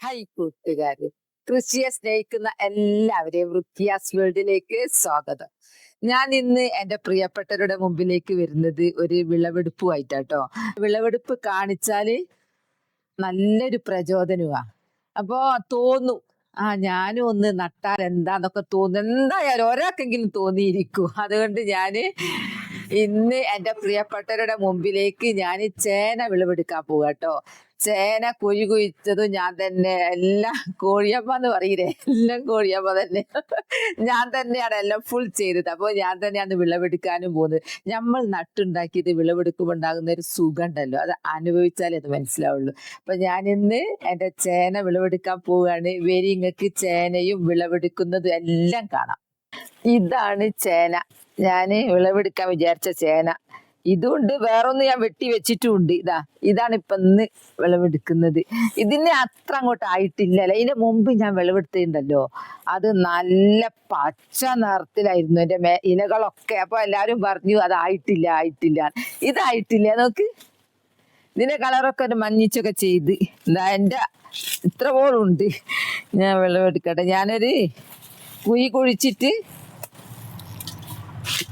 Hi കൂട്ടുകാര് കൃഷിയെ സ്നേഹിക്കുന്ന എല്ലാവരെയും വൃത്തിയാസ് വേൾഡിലേക്ക് സ്വാഗതം. ഞാൻ ഇന്ന് എന്റെ പ്രിയപ്പെട്ടവരുടെ മുമ്പിലേക്ക് വരുന്നത് ഒരു വിളവെടുപ്പുമായിട്ടാട്ടോ. വിളവെടുപ്പ് കാണിച്ചാൽ നല്ലൊരു പ്രചോദനമാണ് അപ്പോൾ തോന്നും ആ ഞാനും ഒന്ന് നട്ടാൽ എന്താന്നൊക്കെ തോന്നും. എന്തായാലും ഒരാൾക്കെങ്കിലും തോന്നിയിരിക്കും. അതുകൊണ്ട് ഞാൻ ഇന്ന് എന്റെ പ്രിയപ്പെട്ടവരുടെ മുമ്പിലേക്ക് ഞാൻ ചേന വിളവെടുക്കാൻ പോവാട്ടോ ചേന കുഴി കുഴിച്ചതും ഞാൻ തന്നെ എല്ലാം കോഴിയമ്മ എന്ന് പറയില്ലേ? എല്ലാം കോഴിയമ്മ തന്നെ. ഞാൻ തന്നെയാണ് എല്ലാം ഫുൾ ചെയ്തത്. അപ്പോൾ ഞാൻ തന്നെയാണ് വിളവെടുക്കാനും പോകുന്നത്. നമ്മൾ നട്ടുണ്ടാക്കിയത് വിളവെടുക്കുമ്പോൾ ഉണ്ടാകുന്ന ഒരു സുഖം ഉണ്ടല്ലോ അത് അനുഭവിച്ചാലേ അത് മനസ്സിലാവുള്ളൂ. അപ്പൊ ഞാൻ ഇന്ന് എന്റെ ചേന വിളവെടുക്കാൻ പോവുകയാണ് വരി ഇങ്ങക്ക് ചേനയും വിളവെടുക്കുന്നതും എല്ലാം കാണാം. ഇതാണ് ചേന. ഞാൻ വിളവെടുക്കാൻ വിചാരിച്ച ചേന. ഇതുണ്ട് വേറൊന്ന് ഞാൻ വെട്ടി വെച്ചിട്ടുമുണ്ട് ഇതാ ഇതാണ് ഇപ്പൊ ഇന്ന് വിളവെടുക്കുന്നത്. ഇതിന് അത്ര അങ്ങോട്ട് ആയിട്ടില്ല അല്ലെ? ഇതിന്റെ മുമ്പ് ഞാൻ വിളവെടുത്തിട്ടുണ്ടല്ലോ. അത് നല്ല പച്ച നിറത്തിലായിരുന്നു എന്റെ മേ ഇലകളൊക്കെ. അപ്പൊ എല്ലാരും പറഞ്ഞു അത് ആയിട്ടില്ല ആയിട്ടില്ല. ഇതായിട്ടില്ല. നോക്ക്. ഇതിന്റെ കളറൊക്കെ ഒരു മഞ്ഞിച്ചൊക്കെ ചെയ്ത്. എന്താ എന്റെ ഇത്ര പോലും ഉണ്ട് ഞാൻ വിളവെടുക്കട്ടെ. ഞാനൊരു കുഴി കുഴിച്ചിട്ട്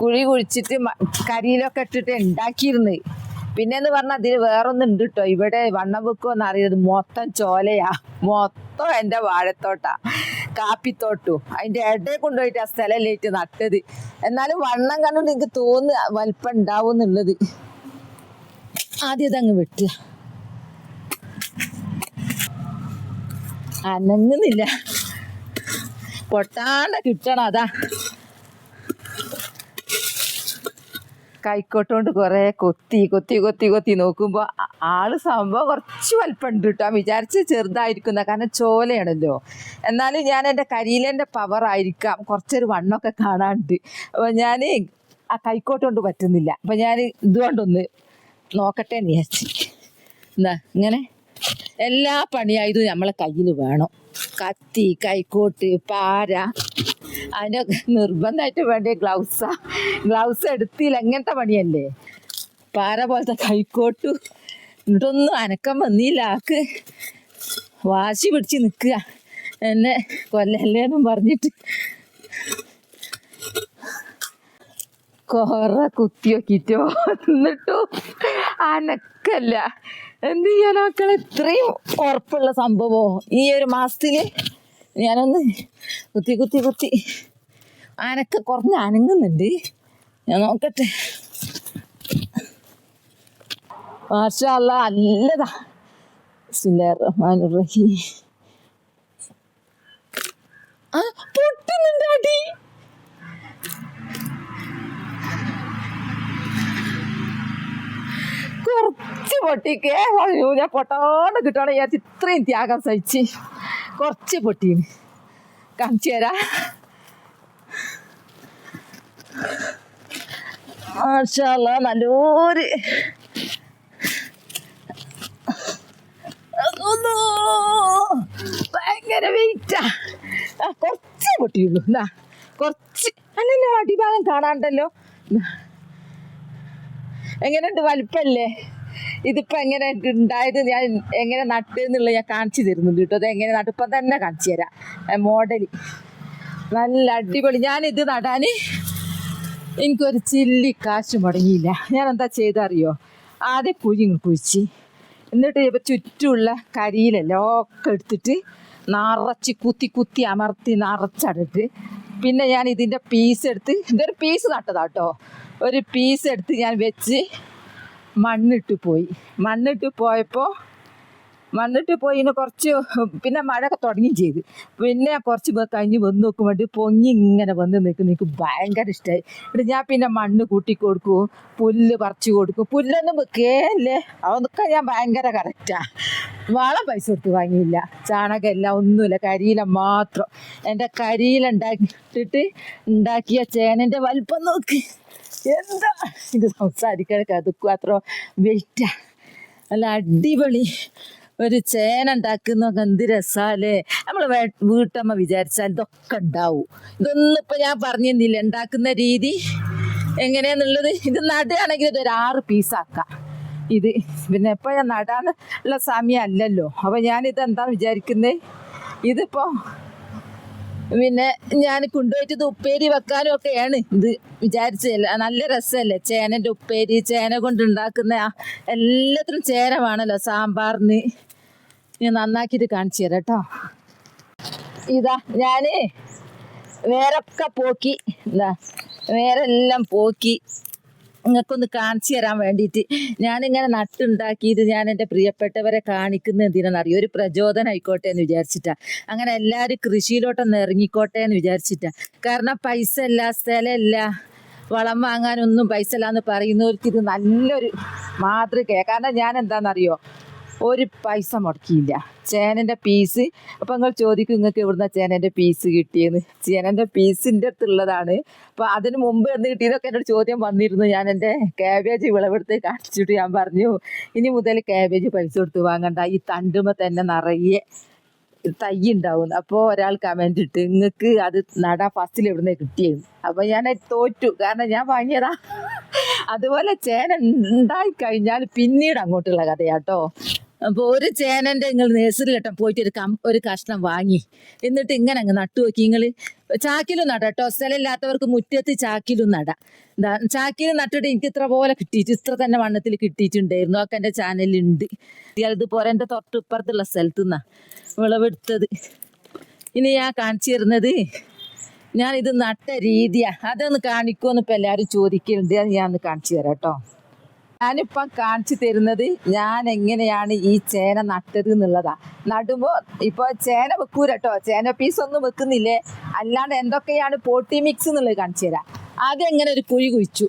കുഴി കുഴിച്ചിട്ട് കരിയിലൊക്കെ ഇട്ടിട്ട് ഉണ്ടാക്കിയിരുന്നു പിന്നെ എന്ന് പറഞ്ഞാൽ അതിൽ വേറൊന്നും ഉണ്ട് കേട്ടോ ഇവിടെ വണ്ണം വെക്കുമെന്ന് അറിയുന്നത് മൊത്തം ചോലയാ. മൊത്തം എന്റെ വാഴത്തോട്ടാ. കാപ്പിത്തോട്ടും. അതിന്റെ ഇടയിൽ കൊണ്ടുപോയിട്ട് ആ സ്ഥലമല്ലേറ്റ് നട്ടത്. എന്നാലും വണ്ണം കണ്ടുകൊണ്ട് എനിക്ക് തോന്നുക വലിപ്പം ഉണ്ടാവും എന്നുള്ളത്. ആദ്യം ഇതങ്ങ് വെട്ടുക. അനങ്ങുന്നില്ല. പൊട്ടാണ്ട കിട്ടണം അതാ. കൈക്കോട്ടോണ്ട് കുറെ കൊത്തി കൊത്തി കൊത്തി കൊത്തി നോക്കുമ്പോ ആൾ സംഭവം കുറച്ച് വലിപ്പമുണ്ട് കേട്ടോ വിചാരിച്ച് ചെറുതായിരിക്കുന്ന കാരണം ചോലയാണല്ലോ. എന്നാലും ഞാൻ എന്റെ കരിയിലെന്റെ പവർ ആയിരിക്കാം. കുറച്ചൊരു വണ്ണൊക്കെ കാണാണ്ട്. അപ്പൊ ഞാൻ ആ കൈക്കോട്ടോണ്ട് പറ്റുന്നില്ല. അപ്പൊ ഞാൻ ഇതുകൊണ്ടൊന്ന് നോക്കട്ടെ എന്ന് വിചാരിച്ചു. എന്നാ ഇങ്ങനെ. എല്ലാ പണിയായതും നമ്മളെ കയ്യിൽ വേണം. കത്തി കൈക്കോട്ട് പാര അതിന്റെ നിർബന്ധമായിട്ട് വേണ്ട ഗ്ലൗസാ. ഗ്ലൗസ് എടുത്തില്ല എങ്ങനത്തെ പണിയല്ലേ? പാര പോലത്തെ കൈക്കോട്ടു. എന്നിട്ടൊന്നും അനക്കം വന്നില്ല ആക്ക്. വാശി പിടിച്ച് നിൽക്കുക. എന്നെ കൊല്ലല്ലേന്നും പറഞ്ഞിട്ട്. കൊറ കുത്തിയോ കിറ്റോ എന്നിട്ടോ അനക്കല്ല. എന്ത് മക്കളെ? ഇത്രയും ഉറപ്പുള്ള സംഭവമോ ഈ ഒരു മാസത്തിൽ ഞാനൊന്ന് കുത്തി കുത്തി കുത്തി. അനക്ക കുറഞ്ഞ് അനങ്ങുന്നുണ്ട്. ഞാൻ നോക്കട്ടെ. മാഷല്ല നല്ലതാ. റഹീം ആ പൊട്ടുന്നുണ്ട് അടി കുറച്ച് പൊട്ടിക്കേ. അയ്യോ ഞാൻ പൊട്ടോണ്ട് കിട്ടണം വിചാരിച്ച് ഇത്രയും ത്യാഗം സഹിച്ച്. കുറച്ച് പൊട്ടീന്. കാണിച്ചു തരാ. നല്ലൊരു ഭയങ്കര വെയിറ്റാ കുറച്ച് പൊട്ടിയുള്ളൂ. എന്നാ കുറച്ച്. അല്ലല്ലോ അടിഭാഗം കാണാണ്ടല്ലോ. എങ്ങനെയുണ്ട്? വലിപ്പല്ലേ? ഇതിപ്പോ എങ്ങനെ ഉണ്ടായത് ഞാൻ എങ്ങനെ നട്ട് എന്നുള്ളത് ഞാൻ കാണിച്ചു തരുന്നുണ്ട് കേട്ടോ. അത് എങ്ങനെ നട്ടിപ്പം തന്നെ കാണിച്ചു തരാം. മോഡൽ നല്ല അടിപൊളി. ഞാൻ ഇത് നടാന് എനിക്കൊരു ചില്ലി കാശ് മുടങ്ങിയില്ല. ഞാൻ എന്താ ചെയ്തറിയോ? ആദ്യം കുഴി കുഴിച്ച്. എന്നിട്ട് ഇപ്പം ചുറ്റുമുള്ള കരിയിലെല്ലാം ഒക്കെ എടുത്തിട്ട് നിറച്ച് കുത്തി കുത്തി അമർത്തി നിറച്ചടിട്ട് പിന്നെ ഞാൻ ഇതിന്റെ പീസ് എടുത്ത് ഇതൊരു പീസ് നട്ടതാട്ടോ. ഒരു പീസ് എടുത്ത് ഞാൻ വെച്ച് മണ്ണിട്ട് പോയി. മണ്ണിട്ട് പോയപ്പോൾ മണ്ണിട്ട് പോയി ഇങ്ങനെ കുറച്ച് പിന്നെ മഴയൊക്കെ തുടങ്ങുകയും ചെയ്ത്. പിന്നെ കുറച്ച് കഴിഞ്ഞ് വന്ന് വേണ്ടി പൊങ്ങി ഇങ്ങനെ വന്ന് നിൽക്കും എനിക്ക് ഭയങ്കര ഇഷ്ടമായി എന്നിട്ട് ഞാൻ പിന്നെ മണ്ണ് കൂട്ടി കൊടുക്കും പുല്ല് പറിച്ച് കൊടുക്കും. പുല്ലൊന്നും വെക്കേല്ലേ അതൊക്കെ ഞാൻ ഭയങ്കര കറക്റ്റാണ് വളം പൈസ കൊടുത്ത് വാങ്ങിയില്ല. ചാണകം എല്ലാം ഒന്നുമില്ല. കരിയില മാത്രം. എന്റെ കരിയില ഉണ്ടാക്കിയിട്ട് ഉണ്ടാക്കിയ ചേനന്റെ വലിപ്പം നോക്ക്. എന്താ? ഇത് സംസാരിക്കാൻ അതുക്കും അത്ര വെയിറ്റാ. നല്ല അടിപൊളി ഒരു ചേന ഉണ്ടാക്കുന്നൊക്കെ എന്ത് രസാലേ. നമ്മൾ വീട്ടമ്മ വിചാരിച്ചാൽ ഇതൊക്കെ ഉണ്ടാവും. ഇതൊന്നും ഇപ്പൊ ഞാൻ പറഞ്ഞിരുന്നില്ല. ഉണ്ടാക്കുന്ന രീതി എങ്ങനെയാന്നുള്ളത്? ഇത് നടുകയാണെങ്കിൽ ഇതൊരു ആറ് പീസാക്കാം ഇത് പിന്നെ ഇപ്പൊ ഞാൻ നടാന്നുള്ള സമയം അല്ലല്ലോ. അപ്പൊ ഞാനിത് എന്താ വിചാരിക്കുന്നത് ഇതിപ്പോ പിന്നെ ഞാൻ കൊണ്ടുപോയിട്ട് ഉപ്പേരി വെക്കാനും ഒക്കെയാണ്. ഇത് വിചാരിച്ചല്ല നല്ല രസമല്ലേ? ചേനന്റെ ഉപ്പേരി ചേന കൊണ്ടുണ്ടാക്കുന്ന എല്ലാത്തിനും ചേന വേണമല്ലോ സാമ്പാറിന്. ഞാൻ നന്നാക്കിയിട്ട് കാണിച്ചു തരാം കേട്ടോ. ഇതാ ഞാൻ വേറൊക്കെ പോക്കി. എന്താ വേറെല്ലാം പോക്കി. നിങ്ങൾക്കൊന്ന് കാണിച്ചു തരാൻ വേണ്ടിയിട്ട് ഞാനിങ്ങനെ നട്ടുണ്ടാക്കിയത് ഞാൻ എന്റെ പ്രിയപ്പെട്ടവരെ കാണിക്കുന്ന എന്തിനാണെന്നറിയോ? ഒരു പ്രചോദനം ആയിക്കോട്ടെ എന്ന് വിചാരിച്ചിട്ടാ. അങ്ങനെ എല്ലാവരും കൃഷിയിലോട്ടൊന്ന് ഇറങ്ങിക്കോട്ടെ എന്ന് വിചാരിച്ചിട്ടാ. കാരണം പൈസ ഇല്ല സ്ഥലമില്ല വളം വാങ്ങാനൊന്നും പൈസ ഇല്ല എന്ന് പറയുന്നവർക്ക് ഇത് നല്ലൊരു മാതൃകയാണ് കാരണം ഞാൻ എന്താണെന്നറിയോ? ഒരു പൈസ മുടക്കിയില്ല. ചേനന്റെ പീസ് അപ്പം നിങ്ങൾ ചോദിക്കും നിങ്ങൾക്ക് എവിടുന്ന ചേനന്റെ പീസ് കിട്ടിയെന്ന്? ചേനന്റെ പീസിന്റെ അടുത്തുള്ളതാണ്. അപ്പോൾ അതിന് മുമ്പ് എന്ന് കിട്ടിയതൊക്കെ എന്നോട് ചോദ്യം വന്നിരുന്നു. ഞാൻ എന്റെ കാബേജ് വിളവെടുത്ത് കാണിച്ചിട്ട് ഞാൻ പറഞ്ഞു ഇനി മുതൽ കാബേജ് പൈസ കൊടുത്ത് വാങ്ങണ്ട. ഈ തണ്ടുമ്പോൾ തന്നെ നിറയെ തൈ ഉണ്ടാവും. അപ്പോൾ ഒരാൾ കമന്റ് ഇട്ട് നിങ്ങൾക്ക് അത് നടാ ഫസ്റ്റിൽ എവിടുന്ന് കിട്ടിയത് അപ്പോൾ ഞാൻ തോറ്റു. കാരണം ഞാൻ വാങ്ങിയതാ. അതുപോലെ ചേന ഉണ്ടായി കഴിഞ്ഞാൽ പിന്നീട് അങ്ങോട്ടുള്ള കഥയാട്ടോ. അപ്പോൾ ഒരു ചേനന്റെ നിങ്ങൾ നേഴ്സറിയിലട്ടം പോയിട്ട് ഒരു കം ഒരു കഷ്ണം വാങ്ങി. എന്നിട്ട് ഇങ്ങനെ അങ്ങ് നട്ടു നോക്കി. നിങ്ങൾ ചാക്കിലും നട കേട്ടോ. സ്ഥലമില്ലാത്തവർക്ക് മുറ്റത്ത് ചാക്കിലും നട. എന്താ നട്ടിട്ട് എനിക്ക് ഇത്ര പോലെ കിട്ടിയിട്ട് ഇത്ര തന്നെ വണ്ണത്തിൽ കിട്ടിയിട്ടുണ്ടായിരുന്നു. ഒക്കെ എന്റെ ചാനലിലുണ്ട് അതുപോലെ എന്റെ തൊട്ടിപ്പുറത്തുള്ള സ്ഥലത്തു നിന്നാണ് വിളവെടുത്തത്. ഇനി ഞാൻ കാണിച്ചു തരുന്നത് ഞാൻ ഇത് നട്ട രീതിയാ. അതൊന്ന് കാണിക്കുമെന്ന് ഇപ്പം എല്ലാവരും ചോദിക്കുന്നുണ്ട് അത് ഞാൻ ഒന്ന് കാണിച്ചു തരാം കേട്ടോ. ഞാനിപ്പം കാണിച്ചു തരുന്നത് ഞാൻ എങ്ങനെയാണ് ഈ ചേന നട്ടത് എന്നുള്ളതാ. നടുമ്പോൾ ഇപ്പോൾ ചേന വെക്കൂ കേട്ടോ ചേന പീസ് ഒന്നും വെക്കുന്നില്ലേ? അല്ലാണ്ട് എന്തൊക്കെയാണ് പോട്ടി മിക്സ് എന്നുള്ളത് കാണിച്ചു തരാം. ആദ്യം എങ്ങനെ ഒരു കുഴി കുഴിച്ചു?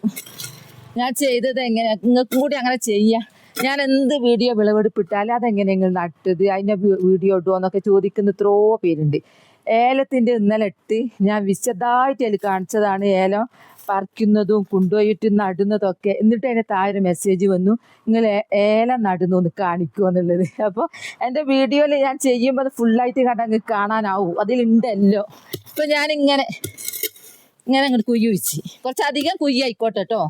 ഞാൻ ചെയ്തത് എങ്ങനെ? നിങ്ങൾക്കും കൂടി അങ്ങനെ ചെയ്യാം. ഞാൻ എന്ത് വീഡിയോ വിളവെടുപ്പിട്ടാലും അതെങ്ങനെ നിങ്ങൾ നട്ടത്? അതിന്റെ വീഡിയോ ഇടുമോ എന്നൊക്കെ ചോദിക്കുന്ന എത്രയോ പേരുണ്ട്. ഏലത്തിന്റെ ഇന്നലെ ഇട്ട് ഞാൻ വിശദമായിട്ട് അതിൽ കാണിച്ചതാണ് ഏലം. പറിക്കുന്നതും കൊണ്ടുപോയിട്ട് നടുന്നതും ഒക്കെ എന്നിട്ട് അതിന് താഴെ മെസ്സേജ് വന്നു. നിങ്ങൾ ഏല നടുന്നു ഒന്ന് കാണിക്കുമോ എന്നുള്ളത്. അപ്പോൾ എന്റെ വീഡിയോയിൽ ഞാൻ ചെയ്യുമ്പോൾ അത് ഫുള്ളായിട്ട് കണ്ടങ്ങ് കാണാനാവും. അതിലുണ്ടല്ലോ. അപ്പോൾ ഞാനിങ്ങനെ ഇങ്ങനെ അങ്ങോട്ട് കുയ്യ് കുഴിച്ച്. കുറച്ചധികം കുയ്യ് ആയിക്കോട്ടെ കേട്ടോ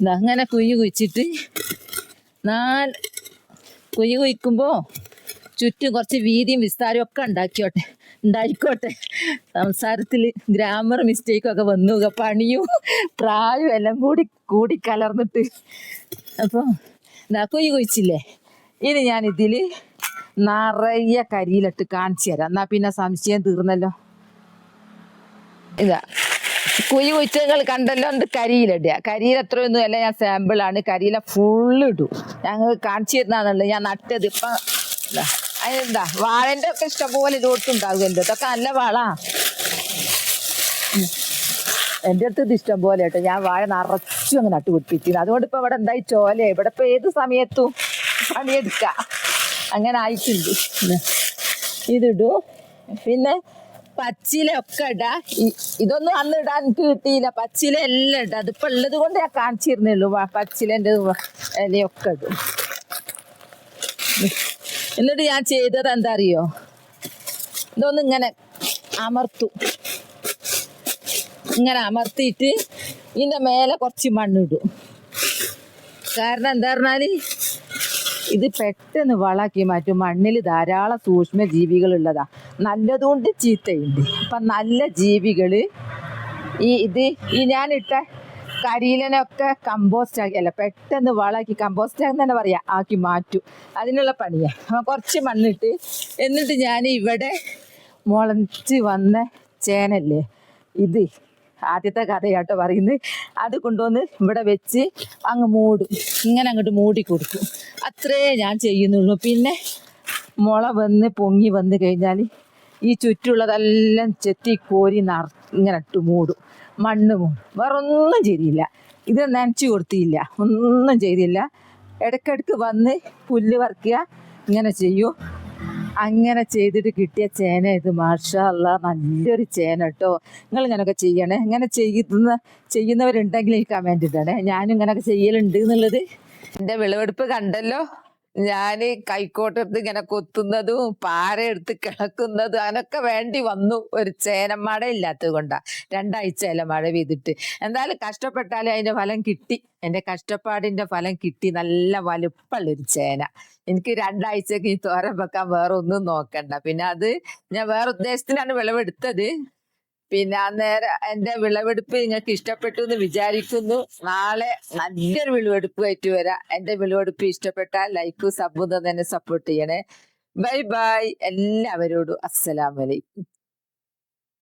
എന്താ അങ്ങനെ കുയ്യ് കുഴിച്ചിട്ട് നാല് കുയ്യ് കുഴിക്കുമ്പോൾ ചുറ്റും കുറച്ച് വീതിയും വിസ്താരവും ഒക്കെ ഉണ്ടാക്കിയോട്ടെ. ഉണ്ടായിക്കോട്ടെ. സംസാരത്തിൽ ഗ്രാമർ മിസ്റ്റേക്കൊക്കെ വന്നു. പണിയും പ്രായവും എല്ലാം കൂടി കൂടി കലർന്നിട്ട്. അപ്പോൾ എന്താ കുഴിച്ചില്ലേ ഇനി ഞാൻ ഇതിൽ നിറയെ കരിയിലിട്ട് കാണിച്ചു തരാം. എന്നാൽ പിന്നെ സംശയം തീർന്നല്ലോ. ഇതാ. കുഴി കുഴിച്ചങ്ങൾ കണ്ടല്ലോ ഉണ്ട് കരിയിലിടുക കരിയിൽ എത്രയൊന്നും അല്ല ഞാൻ സാമ്പിളാണ് കരിയില ഫുള്ള് ഇടും. ഞങ്ങൾ കാണിച്ചു തരുന്നതാണല്ലോ ഞാൻ നട്ടത് ഇപ്പം ഇതാ, അതെന്താ വാഴന്റെ ഒക്കെ ഇഷ്ടംപോലെ ഇതോട്ടുണ്ടാകുമല്ലോ ഇതൊക്കെ നല്ല വാളാ. എന്റെ അടുത്ത് ഇത് ഇഷ്ടം പോലെ കേട്ടോ. ഞാൻ വാഴ നിറച്ചു അങ്ങ് നട്ടു പിടിപ്പിക്കുന്നു അതുകൊണ്ട് ഇപ്പൊ ഇവിടെ എന്തായി ചോല? ഇവിടെ ഇപ്പൊ ഏത് സമയത്തും പണിയെടുക്കാം അങ്ങനെ ആയിട്ടുണ്ട്. ഇതാ, ഇതിടൂ. പിന്നെ പച്ചില ഒക്കെ ഇടാ ഇതൊന്നും അന്ന് ഇടാൻ എനിക്ക് കിട്ടിയില്ല. പച്ചില എല്ലാം ഇടാം. അതിപ്പോ ഉള്ളത് കൊണ്ട് ഞാൻ കാണിച്ചിരുന്നുള്ളൂ പച്ചിലന്റെ ഇലയൊക്കെ ഇടും. എന്നിട്ട് ഞാൻ ചെയ്തത് എന്താ അറിയോ ഇതൊന്നും ഇങ്ങനെ അമർത്തു. ഇങ്ങനെ അമർത്തിയിട്ട് ഇതിന്റെ മേലെ കുറച്ച് മണ്ണിടും. കാരണം എന്താ പറഞ്ഞാൽ ഇത് പെട്ടെന്ന് വളാക്കി മാറ്റും. മണ്ണിൽ ധാരാളം സൂക്ഷ്മ ജീവികൾ ഉള്ളതാ നല്ലതുകൊണ്ട് ചീത്തയുണ്ട്. അപ്പം നല്ല ജീവികൾ ഈ ഇത് ഈ ഞാനിട്ട കരിയിലനൊക്കെ കമ്പോസ്റ്റ് ആക്കി അല്ല പെട്ടെന്ന് വളാക്കി കമ്പോസ്റ്റ് ആക്കി തന്നെ പറയാം. ആക്കി മാറ്റു. അതിനുള്ള പണിയാ. കുറച്ച് മണ്ണിട്ട് എന്നിട്ട് ഞാൻ ഇവിടെ മുളച്ച് വന്ന ചേനല്ലേ ഇത് ആദ്യത്തെ കഥയാട്ടോ പറയുന്നത്. അത് കൊണ്ടുവന്ന് ഇവിടെ വെച്ച് അങ്ങ് മൂടും. ഇങ്ങനെ അങ്ങോട്ട് മൂടി കൊടുക്കും. അത്രേ ഞാൻ ചെയ്യുന്നുള്ളൂ. പിന്നെ മുള വന്ന് പൊങ്ങി വന്ന് കഴിഞ്ഞാൽ ഈ ചുറ്റുള്ളതെല്ലാം ചെത്തി കോരി നർ ഇങ്ങനെ ഇട്ട് മൂടും. മണ്ണ് മൂടും വേറെ ഒന്നും ചെയ്തില്ല. ഇത് നനച്ചു കൊടുത്തില്ല. ഒന്നും ചെയ്തില്ല. ഇടയ്ക്കിടയ്ക്ക് വന്ന് പുല്ല് പറിക്കുക. ഇങ്ങനെ ചെയ്യൂ. അങ്ങനെ ചെയ്തിട്ട് കിട്ടിയ ചേന ഇത് മാഷല്ല നല്ലൊരു ചേന കേട്ടോ. നിങ്ങൾ ഇങ്ങനെയൊക്കെ ചെയ്യണേ. ഇങ്ങനെ ചെയ്യുന്ന ചെയ്യുന്നവരുണ്ടെങ്കിൽ ഈ കമന്റ് ഇടണേ. ഞാനും ഇങ്ങനെയൊക്കെ ചെയ്യലുണ്ട് എന്നുള്ളത്. എന്റെ വിളവെടുപ്പ് കണ്ടല്ലോ. ഞാൻ കൈക്കോട്ടെടുത്ത് ഇങ്ങനെ കൊത്തുന്നതും പാര എടുത്ത് കിളക്കുന്നതും അതിനൊക്കെ വേണ്ടി വന്നു. ഒരു ചേനമഴ ഇല്ലാത്തത് കൊണ്ടാ. രണ്ടാഴ്ചയല്ല മഴ പെയ്തിട്ട്. എന്തായാലും കഷ്ടപ്പെട്ടാലും അതിന്റെ ഫലം കിട്ടി. എന്റെ കഷ്ടപ്പാടിന്റെ ഫലം കിട്ടി. നല്ല വലുപ്പമുള്ള ഒരു ചേന. എനിക്ക് രണ്ടാഴ്ചക്ക് ഈ തോരൻ വെക്കാൻ വേറെ ഒന്നും നോക്കണ്ട. പിന്നെ അത് ഞാൻ വേറെ ഉദ്ദേശത്തിനാണ് വിളവെടുത്തത്. പിന്നെ അന്നേരം എന്റെ വിളവെടുപ്പ് നിങ്ങൾക്ക് ഇഷ്ടപ്പെട്ടു എന്ന് വിചാരിക്കുന്നു. നാളെ നല്ലൊരു വിളവെടുപ്പ് ആയിട്ട് വരാം. എന്റെ വിളവെടുപ്പ് ഇഷ്ടപ്പെട്ടാൽ ലൈക്കും സബ്ബും തന്നെ സപ്പോർട്ട് ചെയ്യണേ. Bye bye. എല്ലാവരോടും അസ്സലാമലൈക്കും